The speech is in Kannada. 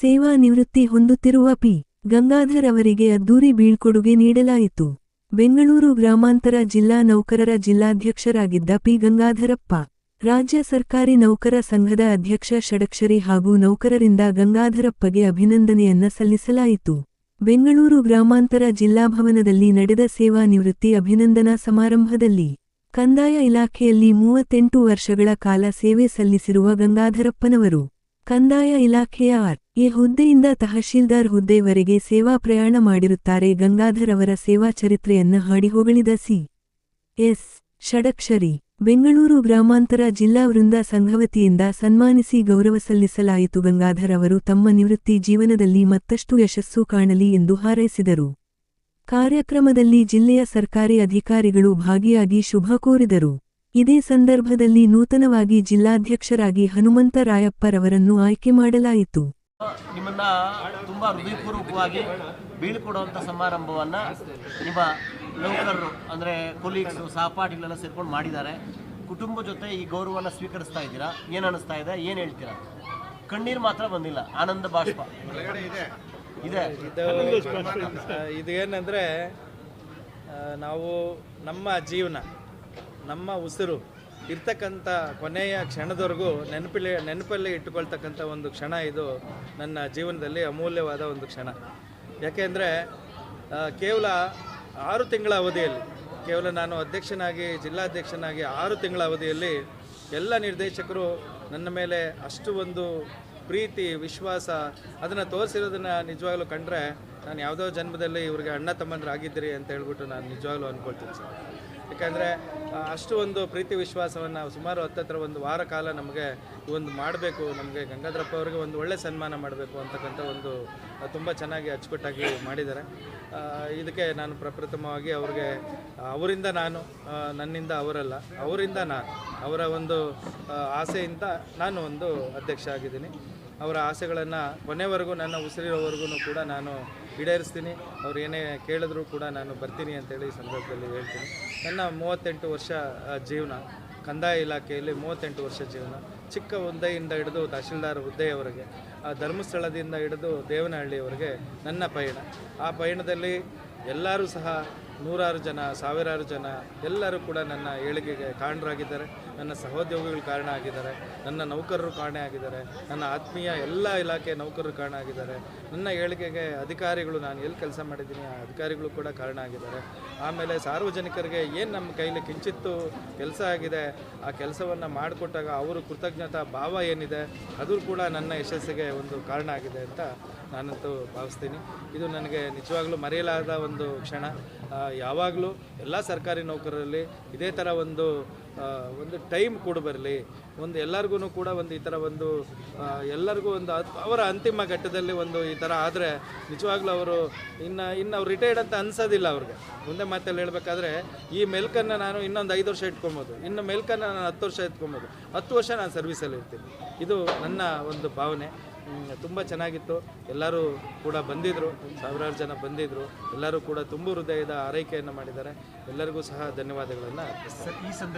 ಸೇವಾ ನಿವೃತ್ತಿ ಹೊಂದುತ್ತಿರುವ ಪಿ. ಗಂಗಾಧರ್ ಅವರಿಗೆ ಅದ್ದೂರಿ ಬೀಳ್ಕೊಡುಗೆ ನೀಡಲಾಯಿತು. ಬೆಂಗಳೂರು ಗ್ರಾಮಾಂತರ ಜಿಲ್ಲಾ ನೌಕರರ ಜಿಲ್ಲಾಧ್ಯಕ್ಷರಾಗಿದ್ದ ಪಿ. ಗಂಗಾಧರಪ್ಪ. ರಾಜ್ಯ ಸರ್ಕಾರಿ ನೌಕರ ಸಂಘದ ಅಧ್ಯಕ್ಷ ಷಡಕ್ಷರಿ ಹಾಗೂ ನೌಕರರಿಂದ ಗಂಗಾಧರಪ್ಪಗೆ ಅಭಿನಂದನೆಯನ್ನ ಸಲ್ಲಿಸಲಾಯಿತು. ಬೆಂಗಳೂರು ಗ್ರಾಮಾಂತರ ಜಿಲ್ಲಾಭವನದಲ್ಲಿ ನಡೆದ ಸೇವಾ ನಿವೃತ್ತಿ ಅಭಿನಂದನಾ ಸಮಾರಂಭದಲ್ಲಿ ಕಂದಾಯ ಇಲಾಖೆಯಲ್ಲಿ ಮೂವತ್ತೆಂಟು ವರ್ಷಗಳ ಕಾಲ ಸೇವೆ ಸಲ್ಲಿಸಿರುವ ಗಂಗಾಧರಪ್ಪನವರು ಕಂದಾಯ ಇಲಾಖೆಯ ಆರ್. ಎ. ಹುದ್ದೆಯಿಂದ ತಹಶೀಲ್ದಾರ್ ಹುದ್ದೆವರೆಗೆ ಸೇವಾ ಪ್ರಯಾಣ ಮಾಡಿರುತ್ತಾರೆ ಗಂಗಾಧರ್ ಅವರ ಸೇವಾ ಚರಿತ್ರೆಯನ್ನ ಹಾಡಿಹೊಗಳಿದ ಸಿ. ಎಸ್. ಷಡಕ್ಷರಿ. ಬೆಂಗಳೂರು ಗ್ರಾಮಾಂತರ ಜಿಲ್ಲಾ ವೃಂದ ಸಂಘವತಿಯಿಂದ ಸನ್ಮಾನಿಸಿ ಗೌರವ ಸಲ್ಲಿಸಲಾಯಿತು. ಗಂಗಾಧರ್ ಅವರು ತಮ್ಮ ನಿವೃತ್ತಿ ಜೀವನದಲ್ಲಿ ಮತ್ತಷ್ಟು ಯಶಸ್ಸು ಕಾಣಲಿ ಎಂದು ಹಾರೈಸಿದರು. ಕಾರ್ಯಕ್ರಮದಲ್ಲಿ ಜಿಲ್ಲೆಯ ಸರ್ಕಾರಿ ಅಧಿಕಾರಿಗಳು ಭಾಗಿಯಾಗಿ ಶುಭ ಕೋರಿದರು. ಇದೇ ಸಂದರ್ಭದಲ್ಲಿ ನೂತನವಾಗಿ ಜಿಲ್ಲಾಧ್ಯಕ್ಷರಾಗಿ ಹನುಮಂತ ರಾಯಪ್ಪರವರನ್ನು ಆಯ್ಕೆ ಮಾಡಲಾಯಿತು. ನಿಮ್ಮನ್ನ ತುಂಬಾ ಹೃದಯಪೂರ್ವಕವಾಗಿ ಬೀಳ್ಕೊಡುವಂಥ ಸಮಾರಂಭವನ್ನ ನಿಮ್ಮ ನೌಕರರು ಅಂದರೆ ಕೊಲೀಗ್ಸು ಸಹಪಾಠಿಗಳೆಲ್ಲ ಸೇರ್ಕೊಂಡು ಮಾಡಿದ್ದಾರೆ. ಕುಟುಂಬ ಜೊತೆ ಈ ಗೌರವನ ಸ್ವೀಕರಿಸ್ತಾ ಇದ್ದೀರಾ? ಏನು ಅನಿಸ್ತಾ ಇದೆ? ಏನು ಹೇಳ್ತೀರಾ? ಕಣ್ಣೀರು ಮಾತ್ರ ಬಂದಿಲ್ಲ. ಆನಂದ ಬಾಷ್ಪ. ಇದೆ. ಇದು. ಏನಂದರೆ ನಾವು ನಮ್ಮ ಜೀವನ ನಮ್ಮ ಉಸಿರು ಇರ್ತಕ್ಕಂಥ ಕೊನೆಯ ಕ್ಷಣದವರೆಗೂ ನೆನಪಲ್ಲಿ ನೆನಪಲ್ಲಿ ಇಟ್ಟುಕೊಳ್ತಕ್ಕಂಥ ಒಂದು ಕ್ಷಣ ಇದು ನನ್ನ ಜೀವನದಲ್ಲಿ ಅಮೂಲ್ಯವಾದ ಒಂದು ಕ್ಷಣ. ಯಾಕೆಂದರೆ ಕೇವಲ ಆರು ತಿಂಗಳ ಅವಧಿಯಲ್ಲಿ, ಕೇವಲ ನಾನು ಅಧ್ಯಕ್ಷನಾಗಿ, ಜಿಲ್ಲಾಧ್ಯಕ್ಷನಾಗಿ ಆರು ತಿಂಗಳ ಅವಧಿಯಲ್ಲಿ ಎಲ್ಲ ನಿರ್ದೇಶಕರು ನನ್ನ ಮೇಲೆ ಅಷ್ಟು ಒಂದು ಪ್ರೀತಿ, ವಿಶ್ವಾಸ ಅದನ್ನು ತೋರಿಸಿರೋದನ್ನು ನಿಜವಾಗ್ಲೂ ಕಂಡ್ರೆ ನಾನು ಯಾವುದೋ ಜನ್ಮದಲ್ಲಿ ಇವ್ರಿಗೆ ಅಣ್ಣ ತಮ್ಮಂದ್ರಾಗಿದ್ದೀರಿ ಅಂತ ಹೇಳ್ಬಿಟ್ಟು ನಾನು ನಿಜವಾಗ್ಲೂ ಅಂದ್ಕೊಳ್ತೀನಿ ಸರ್. ಯಾಕಂದರೆ ಅಷ್ಟು ಒಂದು ಪ್ರೀತಿ ವಿಶ್ವಾಸವನ್ನು ಸುಮಾರು ಹತ್ತತ್ರ ಒಂದು ವಾರ ಕಾಲ ನಮಗೆ ಒಂದು ಮಾಡಬೇಕು, ನಮಗೆ ಗಂಗಾಧರಪ್ಪ ಅವರಿಗೆ ಒಂದು ಒಳ್ಳೆ ಸನ್ಮಾನ ಮಾಡಬೇಕು ಅಂತಕ್ಕಂಥ ಒಂದು ತುಂಬ ಚೆನ್ನಾಗಿ ಅಚ್ಚುಕಟ್ಟಾಗಿ ಮಾಡಿದ್ದಾರೆ. ಇದಕ್ಕೆ ನಾನು ಪ್ರಪ್ರಥಮವಾಗಿ ಅವ್ರಿಗೆ ಅವರಿಂದ ನಾನು ನನ್ನಿಂದ ಅವರಲ್ಲ, ಅವರಿಂದ ನಾನು, ಅವರ ಒಂದು ಆಸೆಯಿಂದ ನಾನು ಒಂದು ಅಧ್ಯಕ್ಷ ಆಗಿದ್ದೀನಿ. ಅವರ ಆಸೆಗಳನ್ನು ಕೊನೆವರೆಗೂ ನನ್ನ ಉಸಿರಿರೋವರೆಗೂ ಕೂಡ ನಾನು ಈಡೇರಿಸ್ತೀನಿ. ಅವ್ರು ಏನೇ ಕೇಳಿದ್ರು ಕೂಡ ನಾನು ಬರ್ತೀನಿ ಅಂತೇಳಿ ಈ ಸಂದರ್ಭದಲ್ಲಿ ಹೇಳ್ತೀನಿ. ನನ್ನ ಮೂವತ್ತೆಂಟು ವರ್ಷ ಜೀವನ, ಕಂದಾಯ ಇಲಾಖೆಯಲ್ಲಿ ಮೂವತ್ತೆಂಟು ವರ್ಷ ಜೀವನ. ಚಿಕ್ಕ ಹುದ್ದೆಯಿಂದ ಹಿಡಿದು ತಹಶೀಲ್ದಾರ್ ಹುದ್ದೆಯವರೆಗೆ, ಆ, ಧರ್ಮಸ್ಥಳದಿಂದ ಹಿಡಿದು ದೇವನಹಳ್ಳಿಯವರೆಗೆ ನನ್ನ ಪಯಣ. ಆ ಪಯಣದಲ್ಲಿ ಎಲ್ಲರೂ ಸಹ ನೂರಾರು ಜನ, ಸಾವಿರಾರು ಜನ, ಎಲ್ಲರೂ ಕೂಡ ನನ್ನ ಏಳಿಗೆಗೆ ಕಾರಣರಾಗಿದ್ದಾರೆ. ನನ್ನ ಸಹೋದ್ಯೋಗಿಗಳು ಕಾರಣ ಆಗಿದ್ದಾರೆ. ನನ್ನ ನೌಕರರು ಕಾರಣ ಆಗಿದ್ದಾರೆ. ನನ್ನ ಆತ್ಮೀಯ ಎಲ್ಲ ಇಲಾಖೆ ನೌಕರರು ಕಾರಣ ಆಗಿದ್ದಾರೆ. ನನ್ನ ಏಳಿಗೆಗೆ ಅಧಿಕಾರಿಗಳು, ನಾನು ಎಲ್ಲಿ ಕೆಲಸ ಮಾಡಿದ್ದೀನಿ, ಆ ಅಧಿಕಾರಿಗಳು ಕೂಡ ಕಾರಣ ಆಗಿದ್ದಾರೆ. ಆಮೇಲೆ ಸಾರ್ವಜನಿಕರಿಗೆ ಏನು ನಮ್ಮ ಕೈಲಿ ಕಿಂಚಿತ್ತು ಕೆಲಸ ಆಗಿದೆ, ಆ ಕೆಲಸವನ್ನು ಮಾಡಿಕೊಟ್ಟಾಗ ಅವರು ಕೃತಜ್ಞತಾ ಭಾವ ಏನಿದೆ, ಅದು ಕೂಡ ನನ್ನ ಯಶಸ್ಸಿಗೆ ಒಂದು ಕಾರಣ ಆಗಿದೆ ಅಂತ ನಾನಂತೂ ಭಾವಿಸ್ತೀನಿ. ಇದು ನನಗೆ ನಿಜವಾಗ್ಲೂ ಮರೆಯಲಾದ ಒಂದು ಕ್ಷಣ. ಯಾವಾಗಲೂ ಎಲ್ಲ ಸರ್ಕಾರಿ ನೌಕರರಲ್ಲಿ ಇದೇ ಥರ ಒಂದು ಒಂದು ಟೈಮ್ ಕೂಡ ಬರಲಿ. ಒಂದು ಎಲ್ಲರಿಗೂ ಕೂಡ ಒಂದು ಈ ಥರ ಒಂದು ಎಲ್ಲರಿಗೂ ಒಂದು ಅವರ ಅಂತಿಮ ಘಟ್ಟದಲ್ಲಿ ಒಂದು ಈ ಥರ ಆದರೆ ನಿಜವಾಗ್ಲೂ ಅವರು ಇನ್ನು ಇನ್ನು ಅವ್ರು ರಿಟೈರ್ಡ್ ಅಂತ ಅನ್ಸೋದಿಲ್ಲ ಅವ್ರಿಗೆ. ಮುಂದೆ ಮಾತಲ್ಲಿ ಹೇಳಬೇಕಾದ್ರೆ ಈ ಮೆಲ್ಕನ್ನು ನಾನು ಇನ್ನೊಂದು ಐದು ವರ್ಷ ಇಟ್ಕೊಬೋದು. ಇನ್ನು ಮೆಲ್ಕನ್ನು ನಾನು ಹತ್ತು ವರ್ಷ ಇಟ್ಕೊಬೋದು. ಹತ್ತು ವರ್ಷ ನಾನು ಸರ್ವಿಸಲ್ಲಿ ಇರ್ತೀನಿ. ಇದು ನನ್ನ ಒಂದು ಭಾವನೆ. ತುಂಬ ಚೆನ್ನಾಗಿತ್ತು. ಎಲ್ಲರೂ ಕೂಡ ಬಂದಿದ್ದರು ಸಾವಿರಾರು ಜನ ಬಂದಿದ್ದರು ಎಲ್ಲರೂ ಕೂಡ ತುಂಬ ಹೃದಯದ ಆರೈಕೆಯನ್ನು ಮಾಡಿದ್ದಾರೆ. ಎಲ್ಲರಿಗೂ ಸಹ ಧನ್ಯವಾದಗಳನ್ನು ಈ ಸಂದರ್ಭ